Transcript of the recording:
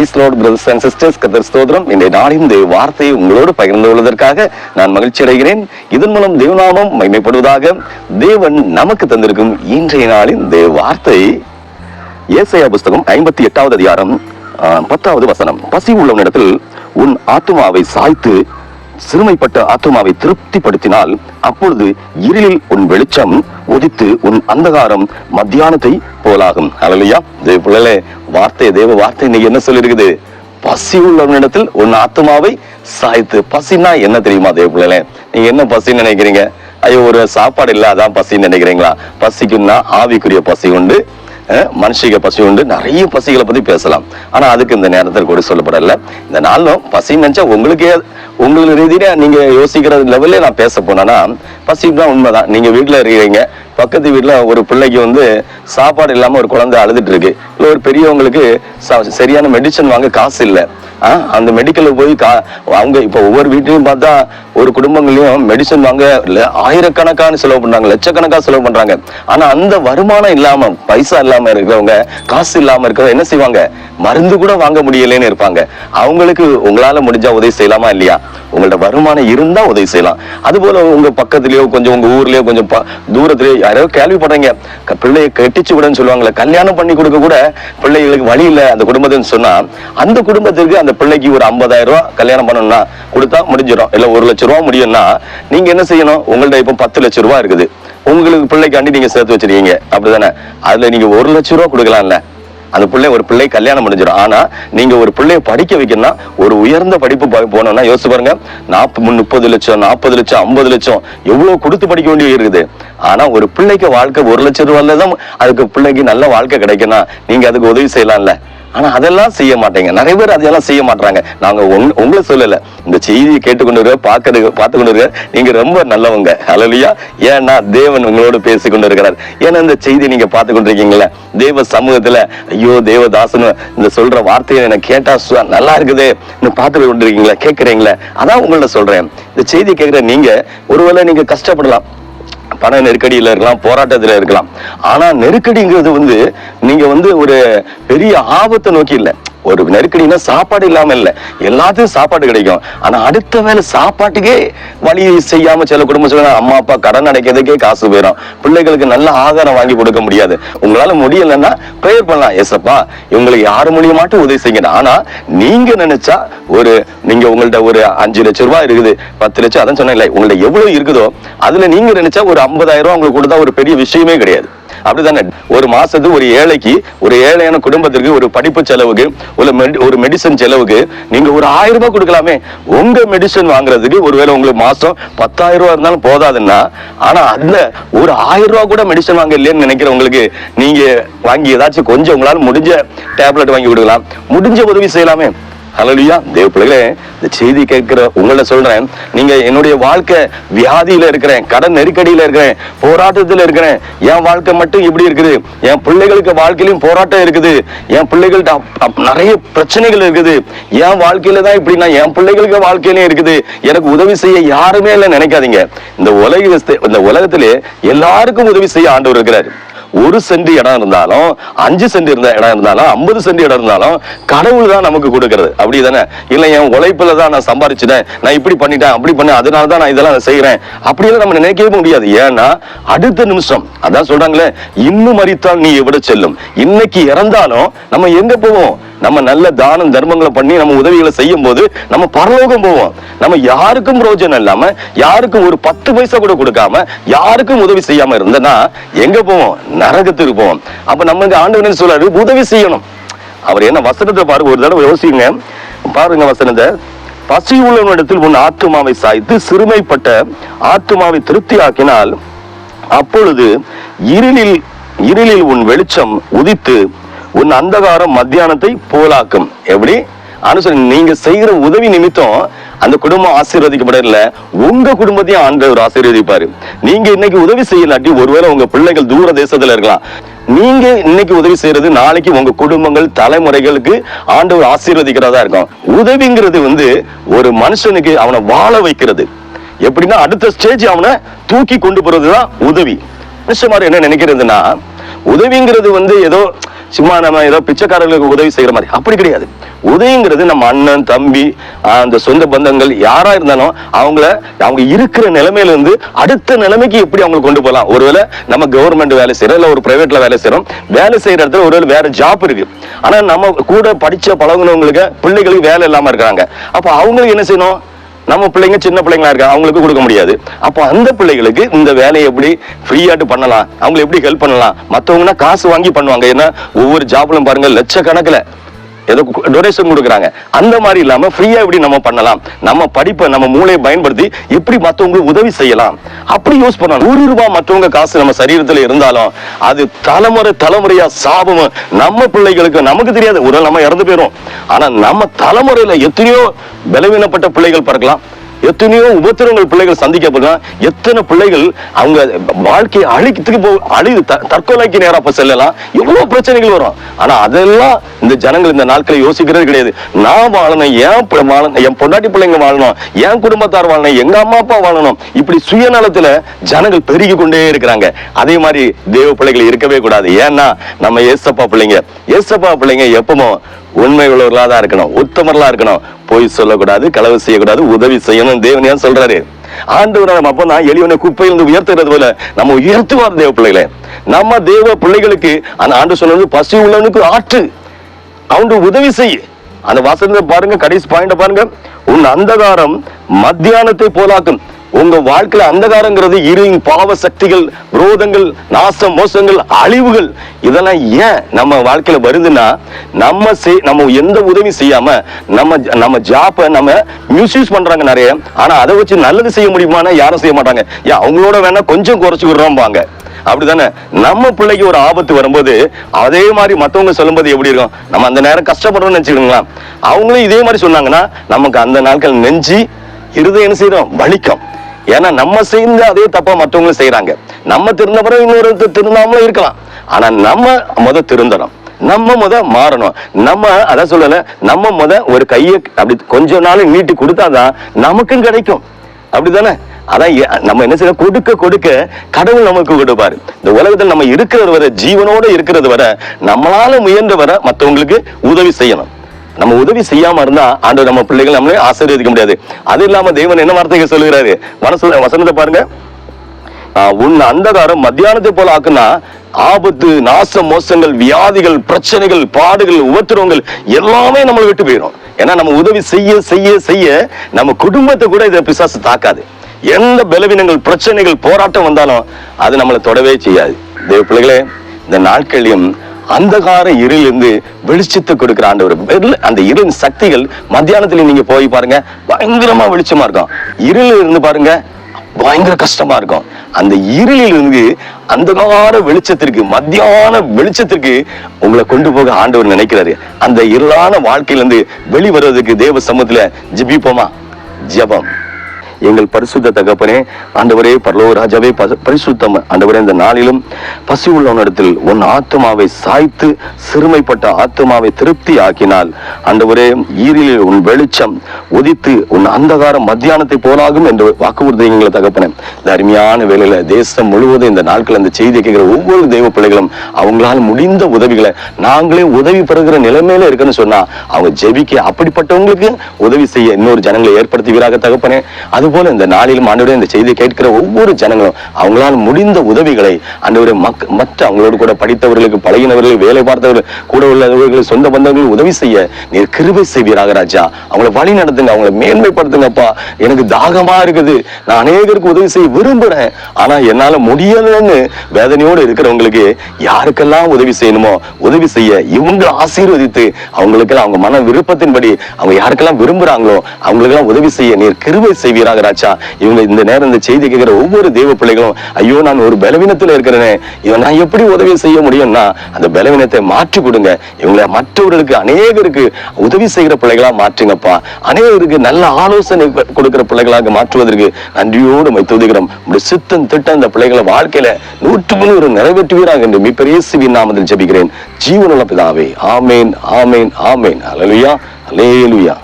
Praise lord brothers and sisters கத்தர் ஸ்தோத்திரம். இந்த நாளின் தேவ வார்த்தையை உங்களோடு பகிர்ந்து கொள்வதற்காக நான் மகிழ்ச்சி அடைகிறேன். இதன் மூலம் தேவநாமம் மகிமைப்படுவதாக தேவன் நமக்கு தந்திருக்கும் இன்றைய நாளின் தேவ வார்த்தை. ஏசையா புஸ்தகம் ஐம்பத்தி எட்டாவது அதிகாரம் பத்தாவது வசனம். பசி உள்ளவனிடத்தில் உன் ஆத்மாவை சாய்த்து சிறுமைப்பட்ட ஆத்மாவை திருப்திப்படுத்தினால் அப்பொழுது இருளில் உன் வெளிச்சம் உதித்து உன் அந்தகாரம் மத்தியானத்தை போலாகும். அல்லையா தேவ பிள்ளைகளே வார்த்தை தேவ வார்த்தை இன்னைக்கு என்ன சொல்லியிருக்குது பசி உள்ளவனிடத்தில் உன் ஆத்துமாவை சாய்த்து பசினா என்ன தெரியுமா தேவ பிள்ளைகளே? நீங்க என்ன பசின்னு நினைக்கிறீங்க? ஐயோ ஒரு சாப்பாடு இல்ல அதான் பசின்னு நினைக்கிறீங்களா? பசிக்குன்னா ஆவிக்குரிய பசி உண்டு. மனுஷிக பசி உண்டு. நிறைய பசிகளை பத்தி பேசலாம். ஆனா அதுக்கு இந்த நேரத்தில் கூட சொல்லப்படல. இந்த நாளும் பசி நினைச்சா உங்களுக்கே உங்களுக்கு ரீதியில நீங்க யோசிக்கிற லெவல்ல நான் பேச போனேன்னா பசினா உண்மைதான். நீங்க வீட்டுல இருக்கிறீங்க. பக்கத்து வீட்டுல ஒரு பிள்ளைக்கு வந்து சாப்பாடு இல்லாம ஒரு குழந்தை அழுதுட்டு இருக்கு. இல்ல ஒரு பெரியவங்களுக்கு ச- சரியான மெடிசன் வாங்க காசு இல்லை. ஆஹ் அந்த மெடிக்கல்ல போய் கா அவங்க இப்ப ஒவ்வொரு வீட்லயும் பார்த்தா ஒரு குடும்பங்களையும் மெடிசன் வாங்க இல்ல ஆயிரக்கணக்கான செலவு பண்றாங்க லட்சக்கணக்காக செலவு பண்றாங்க. ஆனா அந்த வருமானம் இல்லாம பைசா இல்லாம இருக்கிறவங்க காசு இல்லாம இருக்கிறவங்க என்ன செய்வாங்க? மருந்து கூட வாங்க முடியலன்னு இருப்பாங்க. அவங்களுக்கு உங்களால முடிஞ்சா உதவி செய்யலாமா இல்லையா? உங்கள்ட்ட வருமானம் இருந்தா உதவி செய்யலாம். அது போல உங்க பக்கத்துலயோ கொஞ்சம் உங்க ஊர்லயோ கொஞ்சம் தூரத்துலயோ தூரத்திலயோ யாரோ கேள்விப்படுறீங்க. க- பிள்ளையை விடன்னு சொல்லுவாங்கல்ல கல்யாணம் பண்ணி கொடுக்க கூட பிள்ளைகளுக்கு வழி இல்ல அந்த குடும்பத்துன்னு சொன்னா அந்த குடும்பத்திற்கு அந்த பிள்ளைக்கு ஒரு 50000 ரூபாய் கல்யாணம் பண்ணணும்னா கொடுத்தா முடிஞ்சிடும். இல்ல ஒரு லட்சம் ரூபா முடியும்னா நீங்க என்ன செய்யணும்? உங்கள்ட்ட இப்ப பத்து லட்ச ரூபா இருக்குது. உங்களுக்கு பிள்ளைக்காண்டி நீங்க சேர்த்து வச்சிருக்கீங்க. அப்படிதானே? அதுல நீங்க ஒரு லட்சம் ரூபா கொடுக்கலாம்ல. அந்த பிள்ளை ஒரு பிள்ளை கல்யாணம் முடிஞ்சிடும். ஆனா நீங்க ஒரு பிள்ளைய படிக்க வைக்கணும்னா ஒரு உயர்ந்த படிப்பு போனோம்னா யோசிச்சு பாருங்க. நாற்பது முப்பது லட்சம் நாற்பது லட்சம் ஐம்பது லட்சம் எவ்வளவு கொடுத்து படிக்க வேண்டிய இருக்குது. ஆனா ஒரு பிள்ளைக்கு வாழ்க்கை ஒரு லட்சம் ரூபாயில தான் அதுக்கு பிள்ளைக்கு நல்ல வாழ்க்கை கிடைக்கணும் நீங்க அதுக்கு உதவி செய்யலாம்ல. ஆனா அதெல்லாம் செய்ய மாட்டேங்க. நிறைய பேர் அதெல்லாம் செய்ய மாட்டாங்க நாங்க உங்க- உங்களை சொல்லல. இந்த செய்தியை கேட்டுக்கொண்டு இருக்க பார்க்கறது பார்த்து கொண்டு இருக்க நீங்க ரொம்ப நல்லவங்க. அலலியா ஏன்னா தேவன் உங்களோடு பேசி கொண்டு இருக்கிறார் ஏன்னா இந்த செய்தியை நீங்க பார்த்து கொண்டிருக்கீங்களே தேவ சமூகத்துல ஐயோ தேவதாசன் இந்த சொல்ற வார்த்தையை எனக்கு கேட்டா சு- நல்லா இருக்குது. இன்னும் பார்த்து கொண்டிருக்கீங்களா கேட்கறீங்களா? அதான் உங்கள்ட்ட சொல்றேன். இந்த செய்தி கேட்கிற நீங்க ஒருவேளை நீங்க கஷ்டப்படலாம். பண நெருக்கடியில இருக்கலாம் போராட்டத்துல இருக்கலாம். ஆனா நெருக்கடிங்கிறது வந்து நீங்க வந்து ஒரு பெரிய ஆபத்தை நோக்கி இல்லை. ஒரு நெருக்கடினா சாப்பாடு இல்லாம இல்ல. எல்லாத்துக்கும் சாப்பாடு கிடைக்கும். ஆனா அடுத்த வேலை சாப்பாட்டுக்கே வழி செய்யாம சில குடும்பம் சொல்லுங்க அம்மா அப்பா கடன் அடைக்கிறதுக்கே காசு போயிடும் பிள்ளைகளுக்கு நல்ல ஆகாரம் வாங்கி கொடுக்க முடியாது. உங்களால முடியலன்னா ப்ரேயர் பண்ணலாம். ஏசப்பா இவங்களுக்கு யாரு மூலியமாட்டும் உதவி செய்யணும் ஆனா நீங்க நினைச்சா ஒரு நீங்க உங்கள்ட்ட ஒரு அஞ்சு லட்சம் ரூபாய் இருக்குது பத்து லட்சம் அதான் சொன்னேன் உங்கள்ட்ட எவ்வளவு இருக்குதோ அதுல நீங்க நினைச்சா ஒரு ஐம்பதாயிரம் ரூபாய் உங்களுக்கு கொடுத்தா ஒரு பெரிய விஷயமே கிடையாது. அப்படிதானே? ஒரு மாசத்துக்கு ஒரு ஏழைக்கு ஒரு ஏழையான குடும்பத்திற்கு ஒரு படிப்பு செலவுக்கு ஒரு மெடி- ஒரு மெடிசன் செலவுக்கு நீங்க ஒரு ஆயிரம் ரூபாய் கொடுக்கலாமே. உங்க மெடிசன் வாங்குறதுக்கு ஒருவேளை உங்களுக்கு மாசம் பத்தாயிரம் ரூபாய் இருந்தாலும் போதாதுன்னா ஆனா அதுல ஒரு ஆயிரம் ரூபாய் கூட மெடிசன் வாங்க இல்லைன்னு நினைக்கிறவங்களுக்கு நீங்க வாங்கி ஏதாச்சும் கொஞ்சம் உங்களால் முடிஞ்ச டேப்லெட் வாங்கி கொடுக்கலாம். முடிஞ்ச உதவி செய்யலாமே. ஹalleluya தேவ பிள்ளைகளே இந்த செய்தி கேட்கிற உங்களை சொல்றேன். நீங்க என்னுடைய வாழ்க்கை வியாதியில இருக்கிறேன் கடன் நெருக்கடியில இருக்கிறேன் போராட்டத்துல இருக்கிறேன். என் வாழ்க்கை மட்டும் இப்படி இருக்குது. என் பிள்ளைகளுக்கு வாழ்க்கையிலும் போராட்டம் இருக்குது. என் பிள்ளைகள்கிட்ட நிறைய பிரச்சனைகள் இருக்குது. என் வாழ்க்கையில தான் இப்படின்னா என் பிள்ளைகளுக்கு வாழ்க்கையிலும் இருக்குது. எனக்கு உதவி செய்ய யாருமே இல்லை நினைக்காதீங்க. இந்த உலக இந்த உலகத்திலே எல்லாருக்கும் உதவி செய்ய ஆண்டவர் இருக்கிறார். ஒரு சென்ட் இடம் இருந்தாலும் அஞ்சு சென்ட் இருந்த இடம் இருந்தாலும் ஐம்பது சென்ட் இடம் இருந்தாலும் கடவுள் தான் நமக்கு கொடுக்கறது. அப்படி தானே இல்லை என் உழைப்பில் தான் நான் சம்பாரிச்சிட்டேன். நான் இப்படி பண்ணிட்டேன் அப்படி பண்ணேன் அதனால தான் நான் இதெல்லாம் செய்கிறேன் அப்படியெல்லாம் நம்ம நினைக்கவே முடியாது. ஏன்னா அடுத்த நிமிஷம் அதான் சொல்றாங்களே இன்னும் மறித்தால் நீ எவ்வளோ செல்லும்? இன்னைக்கு இறந்தாலும் நம்ம எங்க போவோம்? நம்ம நல்ல தானம் தர்மங்களை பண்ணி நம்ம உதவிகளை செய்யும் போது நம்ம பரலோகம் போவோம். நம்ம யாருக்கும் பிரயோஜனம் இல்லாம யாருக்கும் ஒரு பத்து பைசா கூட கொடுக்காம யாருக்கும் உதவி செய்யாம இருந்தனா எங்க போவோம்? நரகத்துக்கு போவோம். அப்ப நம்ம இந்த ஆண்டவன் என்ன சொல்றாரு? உதவி செய்யணும். அவர் என்ன வசனத்தை பாருங்க ஒரு தடவை யோசிங்க. பாருங்க வசனத்தை. பசி உள்ளவனிடத்தில் உன் ஆத்துமாவை சாய்த்து சிறுமைப்பட்ட ஆத்துமாவை திருப்தியாக்கினால் அப்பொழுது இருளில் இருளில் உன் வெளிச்சம் உதித்து உன் அந்தகாரம் மத்தியானத்தை போலாக்கும். எப்படி? அனுசரி நீங்க செய்கிற உதவி நிமித்தம் அந்த குடும்பம் ஆசீர்வதிக்கப்படல. உங்க குடும்பத்தையும் ஆண்டவர் ஆசீர்வதிப்பாரு. நீங்க இன்னைக்கு உதவி செய்யலாட்டி ஒருவேளை உங்க பிள்ளைகள் தூர தேசத்துல இருக்கலாம். நீங்க இன்னைக்கு உதவி செய்யறது நாளைக்கு உங்க குடும்பங்கள் தலைமுறைகளுக்கு ஆண்டவர் ஆசீர்வதிக்கிறதா இருக்கும். உதவிங்கிறது வந்து ஒரு மனுஷனுக்கு அவனை வாழ வைக்கிறது. எப்படின்னா அடுத்த ஸ்டேஜ் அவனை தூக்கி கொண்டு போறதுதான் உதவி. மனுஷன் என்ன நினைக்கிறதுன்னா உதவிங்கிறது வந்து ஏதோ சும்மா நம்ம ஏதோ பிச்சைக்காரர்களுக்கு உதவி செய்யற மாதிரி. அப்படி கிடையாது. உதவிங்கிறது நம்ம அண்ணன் தம்பி அந்த சொந்த பந்தங்கள் யாரா இருந்தாலும் அவங்கள அவங்க இருக்கிற நிலைமையில இருந்து அடுத்த நிலைமைக்கு எப்படி அவங்களை கொண்டு போகலாம்? ஒருவேளை நம்ம கவர்மெண்ட் வேலை செய்யறோம் இல்ல ஒரு பிரைவேட்ல வேலை செய்யறோம். வேலை செய்யற இடத்துல ஒருவேளை வேற ஜாப் இருக்கு. ஆனா நம்ம கூட படிச்ச பழகுனவங்களுக்கு பிள்ளைகளுக்கு வேலை இல்லாம இருக்காங்க அப்ப அவங்களுக்கு என்ன செய்யணும்? நம்ம பிள்ளைங்க சின்ன பிள்ளைங்களா இருக்காங்க அவங்களுக்கு கொடுக்க முடியாது. அப்போ அந்த பிள்ளைகளுக்கு இந்த வேலையை எப்படி ஃப்ரீயாட்டு பண்ணலாம் அவங்களை எப்படி ஹெல்ப் பண்ணலாம்? மத்தவங்கன்னா காசு வாங்கி பண்ணுவாங்க. ஏன்னா ஒவ்வொரு ஜாப்லும் பாருங்க லட்சக்கணக்கில் ஏதோ டொனேஷன் கொடுக்குறாங்க. அந்த மாதிரி இல்லாமல் ஃப்ரீயாக எப்படி நம்ம பண்ணலாம்? நம்ம படிப்பை நம்ம மூளையை பயன்படுத்தி எப்படி மற்றவங்களுக்கு உதவி செய்யலாம்? அப்படி யூஸ் பண்ணலாம். நூறு ரூபாய் மற்றவங்க காசு நம்ம சரீரத்தில் இருந்தாலும் அது தலைமுறை தலைமுறையா சாபம். நம்ம பிள்ளைகளுக்கு நமக்கு தெரியாது. ஒரு நம்ம இறந்து போயிரும். ஆனால் நம்ம தலைமுறையில் எத்தனையோ பலவீனப்பட்ட பிள்ளைகள் பிறக்கலாம். எத்தனையோ உபத்திரங்கள் பிள்ளைகள் சந்திக்கப்படலாம் எத்தனை பிள்ளைகள் அவங்க வாழ்க்கையை அழிக்கிறதுக்கு போ அழி தற்கொலைக்கு நேரம் அப்ப செல்லலாம்? எவ்வளவு பிரச்சனைகள் வரும். ஆனா அதெல்லாம் இந்த ஜனங்கள் இந்த நாட்களை யோசிக்கிறது கிடையாது. நான் வாழணும் ஏன் பி- வாழணும் என் பொண்டாட்டி பிள்ளைங்க வாழணும் என் குடும்பத்தார் வாழணும் எங்க அம்மா அப்பா வாழணும். இப்படி சுயநலத்துல ஜனங்கள் பெருகி கொண்டே இருக்கிறாங்க. அதே மாதிரி தேவ பிள்ளைகள் இருக்கவே கூடாது. ஏன்னா நம்ம ஏசப்பா பிள்ளைங்க. ஏசப்பா பிள்ளைங்க எப்பவும் உண்மை உள்ளவர்களா தான் இருக்கணும். உத்தமர்களா இருக்கணும். பொய் சொல்லக்கூடாது களவு செய்யக்கூடாது உதவி செய்யணும். தேவனியா சொல்றாரு? ஆண்டவர் நம்ம அப்ப நான் எளியவனை குப்பையிலிருந்து உயர்த்துறது போல நம்ம உயர்த்துவார் தேவ பிள்ளைகளே. நம்ம தேவ பிள்ளைகளுக்கு அந்த ஆண்டு சொன்னது பசி உள்ளவனுக்கு ஆற்று. அவனுக்கு உதவி செய். அந்த வசந்த பாருங்க கடைசி பாயிண்ட பாருங்க. உன் அந்தகாரம் மத்தியானத்தை போலாக்கும். உங்க வாழ்க்கையில அந்தகாரங்கிறது இருவின் பாவ சக்திகள் விரோதங்கள் நாசம் மோசங்கள் அழிவுகள் இதெல்லாம் ஏன் நம்ம வாழ்க்கையில வருதுன்னா நம்ம செய் நம்ம எந்த உதவி செய்யாம நம்ம நம்ம ஜாப்ப நம்ம மிஸ்யூஸ் பண்றாங்க நிறைய ஆனா அதை வச்சு நல்லது செய்ய முடியுமானா யாரும் செய்ய மாட்டாங்க. ஏன் அவங்களோட வேணா கொஞ்சம் குறைச்சுக்கிறோம்பாங்க அப்படிதானே? நம்ம பிள்ளைக்கு ஒரு ஆபத்து வரும்போது அதே மாதிரி மற்றவங்க சொல்லும்போது எப்படி இருக்கும்? நம்ம அந்த நேரம் கஷ்டப்படுறோம்னு நினைச்சுக்கோங்களா அவங்களும் இதே மாதிரி சொன்னாங்கன்னா நமக்கு அந்த நாட்கள் நெஞ்சு இருதயம் என்ன செய்யறோம் வலிக்கும். ஏன்னா நம்ம செய்த அதே தப்பா மற்றவங்களும் செய்யறாங்க நம்ம திருந்த பிறகு இன்னொரு திருந்தாமலும் இருக்கலாம். ஆனா நம்ம முத திருந்தணும். நம்ம முத மாறணும். நம்ம அதான் சொல்லல நம்ம முத ஒரு கையை அப்படி கொஞ்ச நாள் நீட்டி கொடுத்தாதான் நமக்கும் கிடைக்கும். அப்படிதானே அதான் நம்ம என்ன செய்யணும்? கொடுக்க கொடுக்க கடவுள் நமக்கு கொடுப்பாரு. இந்த உலகத்தில் நம்ம இருக்கிறது வரை ஜீவனோட இருக்கிறது வரை நம்மளால முயன்ற வரை மத்தவங்களுக்கு உதவி செய்யணும். நம்ம உதவி செய்யாம இருந்தா ஆண்டு நம்ம பிள்ளைகள் நம்மளே ஆசீர்வதிக்க முடியாது. அது இல்லாம தேவன் என்ன வார்த்தைகள் சொல்லுகிறாரு? மனசு வசனத்தை பாருங்க. ஆஹ் உன் அந்தகாரம் மத்தியானத்தை போல ஆக்குனா ஆபத்து நாச மோசங்கள் வியாதிகள் பிரச்சனைகள் பாடுகள் உபத்திரவங்கள் எல்லாமே நம்மளை விட்டு போயிடும் ஏன்னா நம்ம உதவி செய்ய செய்ய செய்ய நம்ம குடும்பத்தை கூட இதை பிசாசு தாக்காது. எந்த பலவீனங்கள் பிரச்சனைகள் போராட்டம் வந்தாலும் அது நம்மளை தொடவே செய்யாது. தேவ பிள்ளைகளே இந்த நாட்களையும் அந்தகார இருளிலிருந்து வெளிச்சத்தை கொடுக்கிற ஆண்டவர். அந்த இருளின் சக்திகள் மத்தியானத்துல நீங்க போய் பாருங்க பயங்கரமா வெளிச்சமா இருக்கும். இருள் இருந்து பாருங்க பயங்கர கஷ்டமா இருக்கும். அந்த இருளில் இருந்து அந்தகார வெளிச்சத்திற்கு மத்தியான வெளிச்சத்திற்கு உங்களை கொண்டு போக ஆண்டவர் நினைக்கிறாரு. அந்த இருளான வாழ்க்கையிலிருந்து வெளிவருவதற்கு தேவ சமூகத்துல ஜிபிப்போமா? ஜபம். எங்கள் பரிசுத்த தகப்பனே ஆண்டவரே பரலோ ராஜாவே பரிசுத்தம் ஆண்டவரே இந்த நாளிலும் பசி உள்ளவனிடத்தில் உன் ஆத்மாவை சாய்த்து சிறுமைப்பட்ட ஆத்மாவை திருப்தி ஆக்கினால் ஆண்டவரே ஈரிலில் உன் வெளிச்சம் உதித்து உன் அந்தகாரம் மத்தியானத்தை போலாகும் என்று வாக்குறுதி எங்களை தகப்பனே. இந்த அருமையான வேலையில தேசம் முழுவதும் இந்த நாட்கள் அந்த செய்தி கேட்கிற ஒவ்வொரு தெய்வ பிள்ளைகளும் அவங்களால் முடிந்த உதவிகளை நாங்களே உதவி பெறுகிற நிலைமையில இருக்குன்னு சொன்னா அவங்க ஜெபிக்க அப்படிப்பட்டவங்களுக்கு உதவி செய்ய இன்னொரு ஜனங்களை ஏற்படுத்துகிறாக தகப்பனே. அது அதுபோல இந்த நாளிலும் ஆண்டவரே இந்த செய்தியை கேட்கிற ஒவ்வொரு ஜனங்களும் அவங்களால் முடிந்த உதவிகளை ஆண்டவரே மக் மற்ற அவங்களோடு கூட படித்தவர்களுக்கு பழகினவர்கள் வேலை பார்த்தவர்கள் கூட உள்ளவர்கள் சொந்த பந்தவர்கள் உதவி செய்ய நீர் கிருபை செய்வீராக ராஜா. அவங்களை வழி நடத்துங்க அவங்களை மேன்மைப்படுத்துங்கப்பா. எனக்கு தாகமா இருக்குது. நான் அநேகருக்கு உதவி செய்ய விரும்புறேன். ஆனா என்னால முடியலன்னு வேதனையோடு இருக்கிறவங்களுக்கு யாருக்கெல்லாம் உதவி செய்யணுமோ உதவி செய்ய இவங்க ஆசீர்வதித்து அவங்களுக்கெல்லாம் அவங்க மன விருப்பத்தின்படி அவங்க யாருக்கெல்லாம் விரும்புறாங்களோ அவங்களுக்கெல்லாம் உதவி செய்ய நீர் கிருபை செய்வீராக ராஜா இவங்க இந்த நேரம் இந்த செய்தி கேட்கிற ஒவ்வொரு தெய்வ பிள்ளைகளும் ஐயோ நான் ஒரு பலவீனத்தில் இருக்கிறேனே இவன் நான் எப்படி உதவி செய்ய முடியும்னா அந்த பலவீனத்தை மாற்றி கொடுங்க. இவங்கள மற்றவர்களுக்கு அநேகருக்கு உதவி செய்கிற பிள்ளைகளா மாற்றுங்கப்பா அநேகருக்கு நல்ல ஆலோசனை கொடுக்கிற பிள்ளைகளாக மாற்றுவதற்கு நன்றியோடு மை துதிக்கிறோம். சித்தம் திட்டம் இந்த பிள்ளைகளை வாழ்க்கையில நூற்று நூறு நிறைவேற்றுவீராக என்று மிப்பரேசுவின் நாமத்தில் ஜபிக்கிறேன். ஜீவனுள்ள பிதாவே ஆமேன் ஆமேன் ஆமேன். அலலுயா அலேலுயா